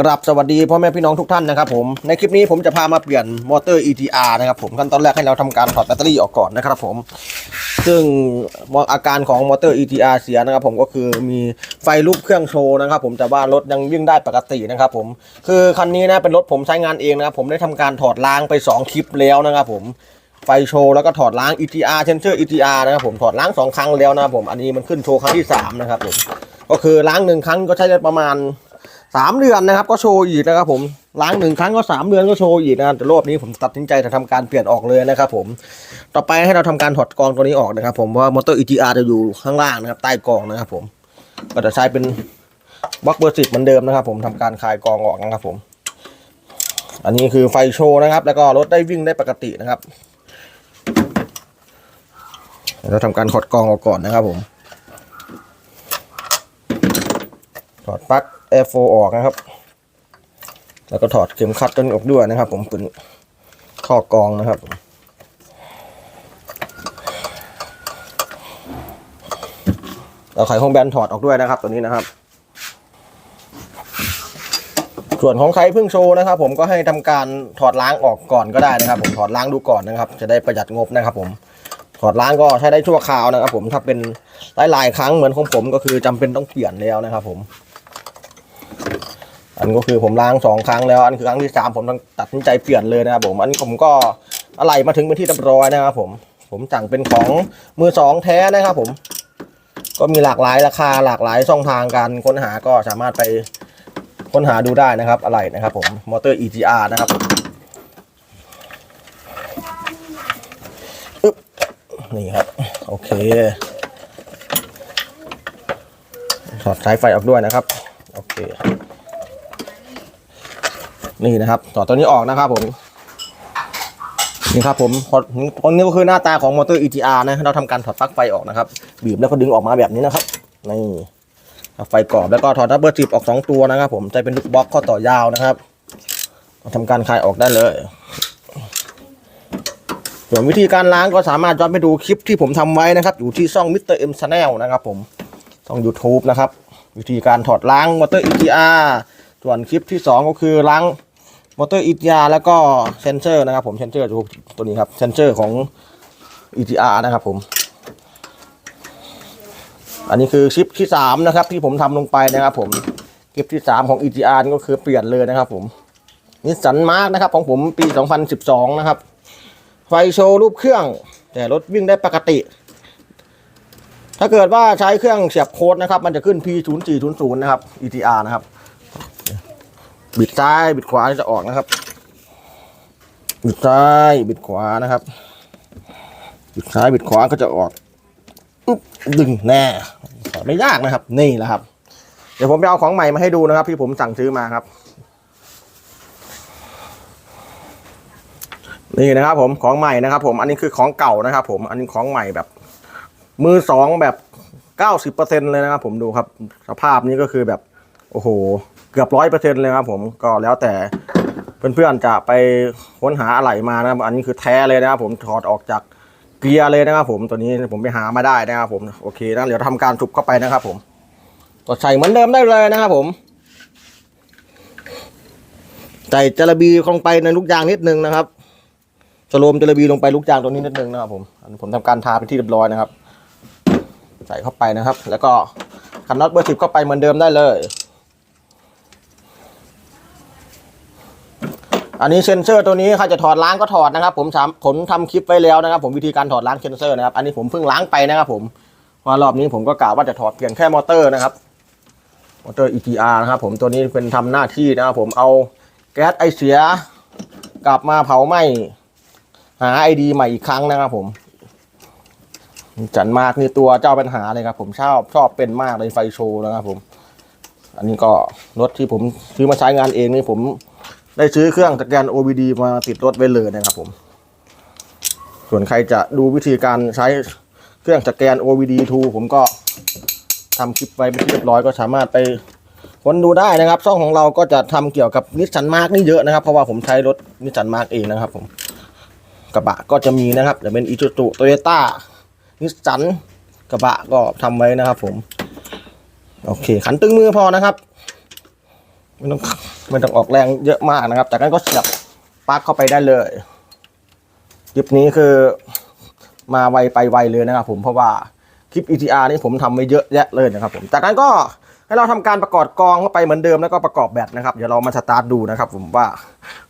กราบสวัสดีพ่อแม่พี่น้องทุกท่านนะครับผมในคลิปนี้ผมจะพามาเปลี่ยนมอเตอร์ ETR นะครับผมขั้นตอนแรกให้เราทำการถอดแบตเตอรี่ออกก่อนนะครับผม ซึ่งอาการของมอเตอร์ ETR เสียนะครับผมก็คือมีไฟลุกเครื่องโชว์นะครับผมแต่ว่ารถยังวิ่งได้ปกตินะครับผมคือคันนี้นะเป็นรถผมใช้งานเองนะครับผมได้ทำการถอดล้างไป 2 คลิปแล้วนะครับผมไฟโชว์แล้วก็ถอดล้าง ETR เชนเซอร์ ETR นะครับผมถอดล้างสองครั้งแล้วนะครับผมอันนี้มันขึ้นโชว์ครั้งที่สามนะครับผมก็คือล้างหนึ่งครั้งก็ใช้ได้ประมาณ สามเดือนนะครับก็โชว์อีกนะครับผมล้างหนึ่งครั้งก็สามเดือนก็โชว์อีกนะครับแต่รอบนี้ผมตัดสินใจจะทำการเปลี่ยนออกเลยนะครับผมต่อไปให้เราทำการถอดกองตัวนี้ออกนะครับผมเพราะว่ามอเตอร์ EGR จะอยู่ข้างล่างนะครับใต้กองนะครับผมก็จะใช้เป็นบล็อกเบอร์สิบเหมือนเดิมนะครับ ผมทำการคลายกองออกนะครับผมอันนี้คือไฟโชว์นะครับ แล้วก็รถได้วิ่งได้ปกตินะครับเราทำการถอดกองออกก่อนนะครับผมถอดปลั๊ก Air 4ออกนะครับ แล้วก็ถอดเข็มขัดตันออกด้วยนะครับ ผมเป็นข้อกรองนะครับเราไขห้องแบนถอดออกด้วยนะครับ ตัวนี้นะครับ ส่วนของใครเพิ่งโชว์นะครับ ผมก็ให้ทำการถอดล้างออกก่อนก็ได้นะครับ ผมถอดล้างดูก่อนนะครับ จะได้ประหยัดงบนะครับ ผมถอดล้างก็ใช้ได้ชั่วคราวนะครับ ผมถ้าเป็นหลายๆครั้งเหมือนของผมก็คือจำเป็นต้องเปลี่ยนแล้วนะครับ ผม อันก็คือผมล้างสองครั้งแล้ว อันคือครั้งที่สามผมต้องตัดสินใจเปลี่ยนเลยนะครับผมอันผมก็อะไรมาถึงเป็นที่เรียบร้อยนะครับผมผมสั่งเป็นของมือสองแท้นะครับผม ก็มีหลากหลายราคาหลากหลายช่องทางการค้นหาก็สามารถไปค้นหาดูได้นะครับ อะไรนะครับผมมอเตอร์ EGR นะครับอึ๊บนี่ครับ โอเคถอดสายไฟออกด้วยนะครับ โอเค นี่นะครับต่อตัวนี้ออกนะครับผมนี่ครับผมพอตรงนี้ก็คือหน้าตาของมอเตอร์ EGR นะเราทำการถอดปลั๊กไฟออกนะครับบีบแล้วก็ดึงออกมาแบบนี้นะครับนี่ไฟกรอบแล้วก็ถอดดับเบิลจิบออกสองตัวนะครับ ผมจะเป็นลูกบล็อกข้อต่อยาวนะครับทำการคลายออกได้เลยส่วนวิธีการล้างก็สามารถย้อนไปดูคลิปที่ผมทำไว้นะครับ อยู่ที่ช่อง Mr. M Channel นลนะครับผมช่อง YouTube นะครับ วิธีการถอดล้างมอเตอร์ EGR ส่วนคลิปที่ 2 ก็คือล้าง มอเตอร์ EGR แล้วก็เซนเซอร์นะครับผมเซนเซอร์ตัวนี้ครับเซนเซอร์ของ EGR นะครับผม อันนี้คือคลิปที่ 3 นะครับ ที่ผมทำลงไปนะครับผมคลิปที่ 3 ของ EGR ก็คือเปลี่ยนเลยนะครับผมนิสสันมาร์กนะครับของผมปี 2012 นะครับ ไฟโชว์รูปเครื่อง แต่รถวิ่งได้ปกติ ถ้าเกิดว่าใช้เครื่องเสียบโค้ดนะครับ มันจะขึ้น P 0 4 0 0 นะครับ ETR นะครับ บิดซ้ายบิดขวาจะออกนะครับ บิดซ้ายบิดขวานะครับ บิดซ้ายบิดขวาก็จะออกดึงแน่ไม่ยากนะครับ นี่แหละครับ เดี๋ยวผมไปเอาของใหม่มาให้ดูนะครับ ที่ผมสั่งซื้อมาครับ นี่นะครับ ผมของใหม่นะครับ ผมอันนี้คือของเก่านะครับ ผมอันนี้ของใหม่แบบ มือสองแบบเก้าสิบเปอร์เซ็นเลยนะครับ ผมดูครับ สภาพนี้ก็คือแบบ โอ้โห เกือบร้อยเปอร์เซ็นต์เลยครับผมก็แล้วแต่เพื่อนๆจะไปค้นหาอะไรมานะครับ อันนี้คือแท้เลยนะครับผมถอดออกจากเกียร์เลยนะครับผมตัวนี้ผมไปหามาได้นะครับผมโอเคนะเดี๋ยวทำการทุบเข้าไปนะครับผมก็ใส่เหมือนเดิมได้เลยนะครับผมใส่จระบีลงไปในลูกยางนิดนึงนะครับสโลมจระบีลงไปลูกยางตัวนี้นิดนึงนะครับผมอันนี้ผมทำการทาเป็นที่เรียบร้อยนะครับ ใส่เข้าไปนะครับ แล้วก็คันน็อตเบอร์สิบเข้าไปเหมือนเดิมได้เลย อันนี้เซนเซอร์ตัวนี้ใครจะถอดล้างก็ถอดนะครับ ผมสามผมทำคลิปไว้แล้วนะครับ ผมวิธีการถอดล้างเซนเซอร์นะครับ อันนี้ผมเพิ่งล้างไปนะครับ ผมเพราะรอบนี้ผมก็กล่าวว่าจะถอดเพียงแค่มอเตอร์นะครับ มอเตอร์ EGR นะครับผมตัวนี้เป็นทำหน้าที่นะครับ ผมเอาแก๊สไอเสีย กลับมาเผาไหม้หาไอดีใหม่อีกครั้งนะครับผมจันมากนี่ตัวเจ้าปัญหาเลยครับ ผมชอบชอบเป็นมากเลยไฟโชว์นะครับ ผม อันนี้ก็รถที่ผมซื้อมาใช้งานเองนี่ผม ได้ซื้อเครื่องสแกน OBD มาติดรถไว้เลยนะครับผม ส่วนใครจะดูวิธีการใช้เครื่องสแกน OBD 2 ผมก็ทำคลิปไว้เป็นที่เรียบร้อยก็สามารถไปค้นดูได้นะครับช่องของเราก็จะทำเกี่ยวกับนิสสันมาร์กนี่เยอะนะครับ เพราะว่าผมใช้รถนิสสันมาร์กเองนะครับผมกระบะก็จะมีนะครับจะเป็นอิจูตุโตโยต้านิสสันกระบะก็ทำไว้นะครับผม โอเค ขันตึงมือพอนะครับ ไม่ต้องไม่ต้องออกแรงเยอะมากนะครับ จากนั้นก็เสียบปลั๊กเข้าไปได้เลยคลิปนี้คือมาไวไปไวเลยนะครับ ผมเพราะว่าคลิป ETR นี่ผมทำไว้เยอะแยะเลยนะครับผมจากนั้นก็ให้เราทำการประกอบกองเข้าไปเหมือนเดิมแล้วก็ประกอบแบตนะครับ เดี๋ยวเรามาสตาร์ทดูนะครับ ผมว่า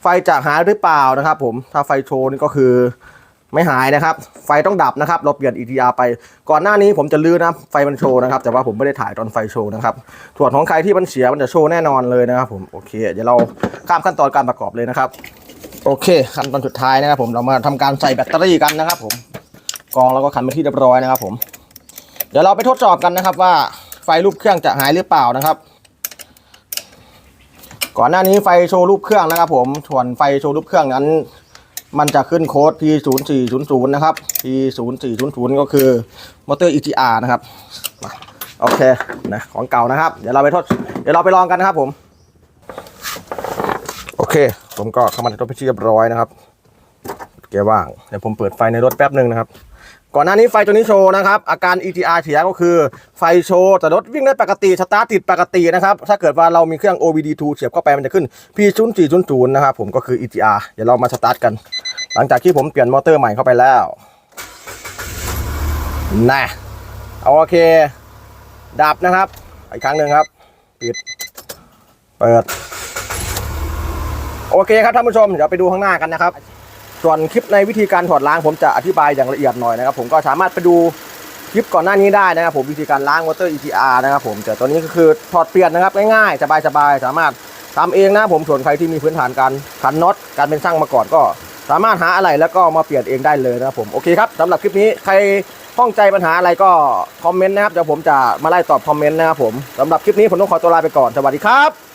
ไฟจะหายหรือเปล่านะครับ ผมถ้าไฟโชว์นี่ก็คือ ไม่หายนะครับ ไฟต้องดับนะครับ เราเปลี่ยน ETR ไป ก่อนหน้านี้ผมจะลื้อนะ ไฟมันโชว์นะครับ แต่ว่าผมไม่ได้ถ่ายตอนไฟโชว์นะครับส่วนของใครที่มันเสียมันจะโชว์แน่นอนเลยนะครับผม โอเค เดี๋ยวเราข้ามขั้นตอนการประกอบเลยนะครับ โอเค ขั้นตอนสุดท้ายนะครับ ผม เรามาทำการใส่แบตเตอรี่กันนะครับ ผม กองแล้วก็ขันไปที่เรียบร้อยนะครับผม เดี๋ยวเราไปทดสอบกันนะครับ ว่าไฟรูปเครื่องจะหายหรือเปล่านะครับ ก่อนหน้านี้ไฟโชว์รูปเครื่องนะครับ ผมส่วนไฟโชว์รูปเครื่องนั้น มันจะขึ้นโค้ด P0400 นะครับ P0400 ก็คือมอเตอร์ EGR นะครับโอเคนะของเก่านะครับ เดี๋ยวเราไปทดเดี๋ยวเราไปลองกันนะครับผม โอเค ผมก็เข้ามาในรถไปนที่เรียบร้อยนะครับเกียร์ว่าง เดี๋ยวผมเปิดไฟในรถแป๊บหนึ่งนะครับ ก่อนหน้านี้ไฟตัวนี้โชว์นะครับ อาการ EGR เสียก็คือไฟโชว์แต่รถวิ่งได้ปกติสตาร์ทติดปกตินะครับ ถ้าเกิดว่าเรามีเครื่อง OBD2 เสียบเข้าไปมันจะขึ้น P0400 นะครับผมก็คือ EGR เดี๋ยวเรามาสตาร์ทกัน หลังจากที่ผมเปลี่ยนมอเตอร์ใหม่เข้าไปแล้วนะเอาโอเค ดับนะครับ อีกครั้งหนึ่งครับ ปิด เปิด โอเคครับท่านผู้ชม เดี๋ยวไปดูข้างหน้ากันนะครับ ส่วนคลิปในวิธีการถอดล้างผมจะอธิบายอย่างละเอียดหน่อยนะครับ ผมก็สามารถไปดูคลิปก่อนหน้านี้ได้นะครับ ผมวิธีการล้างมอเตอร์ EGR นะครับผมแต่ตัวนี้ก็คือถอดเปลี่ยนนะครับง่ายๆสบายๆสามารถทำเองนะผมส่วนใครที่มีพื้นฐานการขันน็อตการเป็นช่างมาก่อนก็สามารถหาอะไรแล้วก็มาเปลี่ยนเองได้เลยนะครับผมโอเคครับสำหรับคลิปนี้ใครข้องใจปัญหาอะไรก็คอมเมนต์นะครับเดี๋ยวผมจะมาไล่ตอบคอมเมนต์นะครับผมสำหรับคลิปนี้ผมต้องขอตัวลาไปก่อนสวัสดีครับ